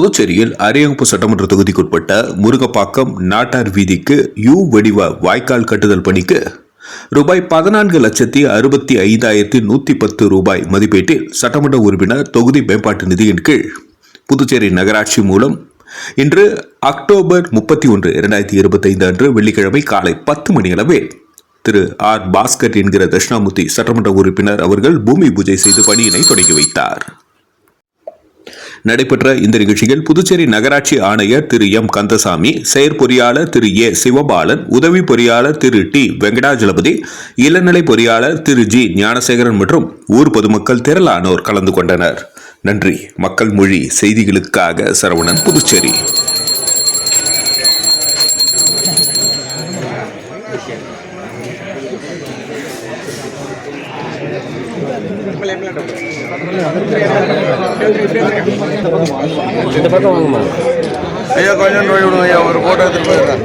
புதுச்சேரியில் அரியங்குப்பு சட்டமன்ற தொகுதிக்குட்பட்ட முருகப்பாக்கம் நாட்டார் வீதிக்கு யூ வடிவ வாய்க்கால் கட்டுதல் பணிக்கு ரூபாய் பதினான்கு லட்சத்தி அறுபத்தி ஐந்தாயிரத்தி நூற்றி பத்து ரூபாய் மதிப்பீட்டில் சட்டமன்ற உறுப்பினர் தொகுதி மேம்பாட்டு நிதியின் கீழ். புதுச்சேரி நகராட்சி மூலம் இன்று அக்டோபர் முப்பத்தி ஒன்று இரண்டாயிரத்தி இருபத்தைந்து அன்று வெள்ளிக்கிழமை காலை பத்து மணி அளவில் திரு ஆர் பாஸ்கர் என்கிற தட்சிணாமூர்த்தி சட்டமன்ற உறுப்பினர் அவர்கள் பூமி பூஜை செய்து பணியினை தொடங்கி வைத்தார். நடைபெற்ற இந்த நிகழ்ச்சியில் புதுச்சேரி நகராட்சி ஆணையர் திரு எம். கந்தசாமி செயற்பொறியாளர் திரு ஏ. சிவபாலன் உதவி பொறியாளர் திரு டி. வெங்கடாஜலபதி இளநிலை பொறியாளர் திரு ஜி. ஞானசேகரன் மற்றும் ஊர் பொதுமக்கள் திரளானோர் கலந்து கொண்டனர். நன்றி. மக்கள் மொழி செய்திகளுக்காக சரவணன் புதுச்சேரி. இந்த பக்கம் வாங்கம்மா ஐயா கொஞ்சம் நோய் விடுங்க ஐயா ஒரு ஃபோட்டோ எடுத்துட்டு போயிருக்கேன்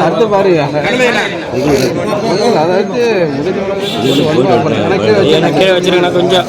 அடுத்து பாருங்க அதாவது வச்சிருக்கேன் கொஞ்சம்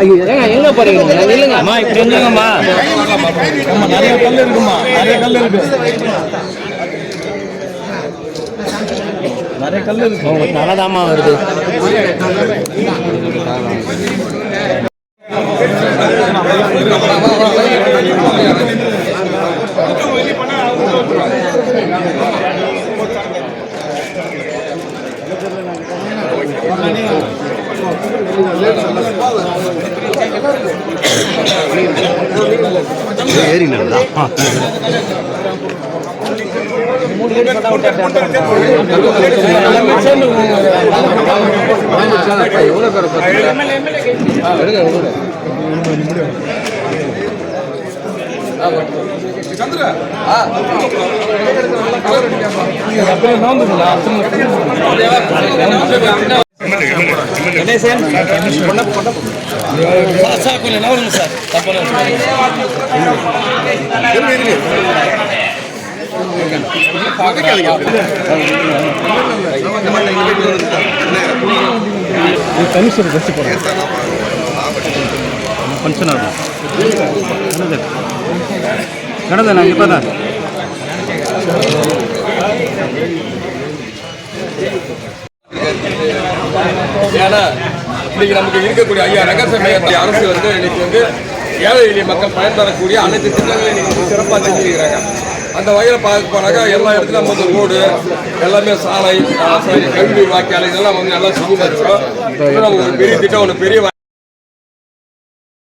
எங்க போறீங்க? நில்லுங்க. அம்மா இப்படி இருந்துங்கம்மா நிறைய கல் இருக்குமா நிறைய கல் இருக்கு. நிறைய கல் இருக்கு. உங்களுக்கு நல்லாதாம்மா வருது பேர் சார் கொஞ்சம் நவருங்க சார் தப்பான கமிஷன் கட்சி போகிறேன் ஃபங்க்ஷன் ஆகும் என்னது நான் இப்போ தான் ஏன்னா இன்னைக்கு நமக்கு இருக்கக்கூடிய ஐயா ரகசிய அரசு வந்து இன்னைக்கு வந்து ஏழை எளிய மக்கள் பயன்பெறக்கூடிய அனைத்து திட்டங்களையும் இன்னைக்கு சிறப்பாக செஞ்சுருக்கிறாங்க அந்த வகையில் பார்க்க போனாக்கா எல்லா இடத்துலையும் நம்ம வந்து ரோடு எல்லாமே சாலை கல்வி வாக்கியாலை இதெல்லாம் வந்து நல்லா செஞ்சு தருவோம் நமக்கு ஒரு பெரிய திட்டம் ஒன்று பெரிய